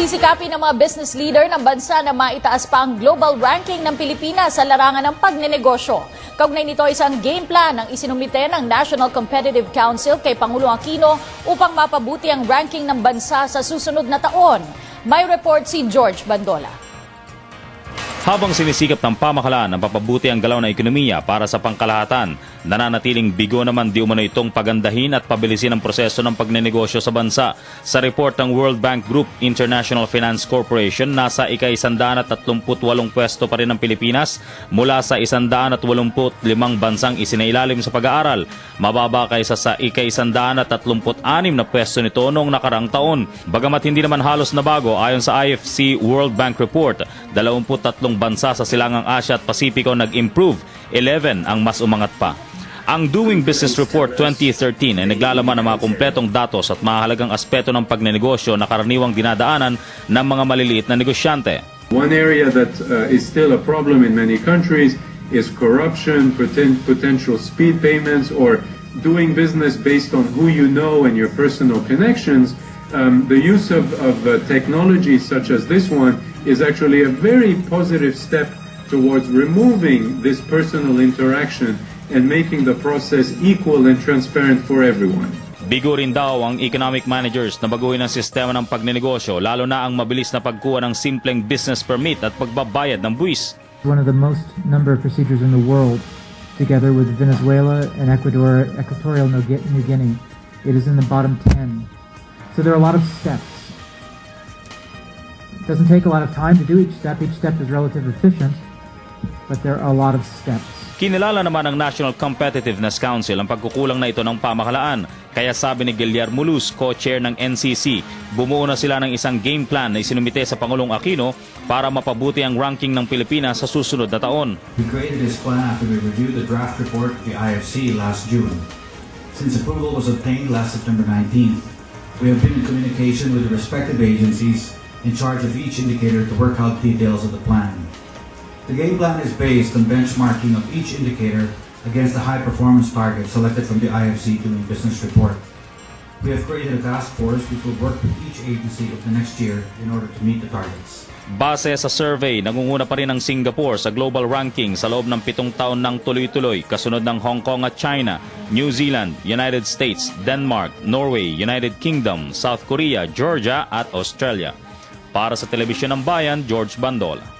Sisikapin ng mga business leader ng bansa na maitaas pa ang global ranking ng Pilipinas sa larangan ng pagnenegosyo. Kaugnay nito isang game plan ang isinumite ng National Competitive Council kay Pangulong Aquino upang mapabuti ang ranking ng bansa sa susunod na taon. May report si George Bandola. Habang sinisikap ng pamahalaan na papabuti ang galaw ng ekonomiya para sa pangkalahatan, nananatiling bigo naman di umano itong pagandahin at pabilisin ang proseso ng pagnenegosyo sa bansa. Sa report ng World Bank Group International Finance Corporation, nasa ika-138 pwesto pa rin ang Pilipinas mula sa 185 bansang isinailalim sa pag-aaral. Mababa kaysa sa ika-136 na pwesto nito noong nakarang taon. Bagamat hindi naman halos na bago, ayon sa IFC World Bank Report, 23 bansa sa Silangang Asya at Pasipiko nag-improve, 11 ang mas umangat pa. Ang Doing Business Report 2013 ay naglalaman ng mga kumpletong datos at mahalagang aspeto ng pagnenegosyo na karaniwang dinadaanan ng mga maliliit na negosyante. One area that uh, is still a problem in many countries is corruption, poten- potential speed payments, or doing business based on who you know and your personal connections. Um, the use of, of uh, technology such as this one is actually a very positive step towards removing this personal interaction and making the process equal and transparent for everyone. Bigo rin daw ang economic managers na baguhin ang sistema ng pagnenegosyo lalo na ang mabilis na pagkuha ng simpleng business permit at pagbabayad ng buwis. one of the most number of procedures in the world, together with Venezuela and Ecuador, Equatorial New Gui- New Guinea. It is in the bottom 10. So there are a lot of steps. It doesn't take a lot of time to do each step. Each step is relatively efficient, but there are a lot of steps. Kinilala naman ng National Competitiveness Council ang pagkukulang na ito ng pamahalaan. Kaya sabi ni Guillermo Luz, co-chair ng NCC, bumuo na sila ng isang game plan na isinumite sa Pangulong Aquino para mapabuti ang ranking ng Pilipinas sa susunod na taon. We created this plan after we reviewed the draft report of the IFC last June. Since approval was obtained last September 19th, we have been in communication with the respective agencies in charge of each indicator to work out details of the plan. The game plan is based on benchmarking of each indicator against the high performance target selected from the IFC Doing Business report. We have created a task force which will work with each agency of the next year in order to meet the targets. Base sa survey, nangunguna pa rin ang Singapore sa global ranking sa loob ng pitong taon ng tuloy-tuloy kasunod ng Hong Kong at China, New Zealand, United States, Denmark, Norway, United Kingdom, South Korea, Georgia at Australia. Para sa Telebisyon ng Bayan, George Bandola.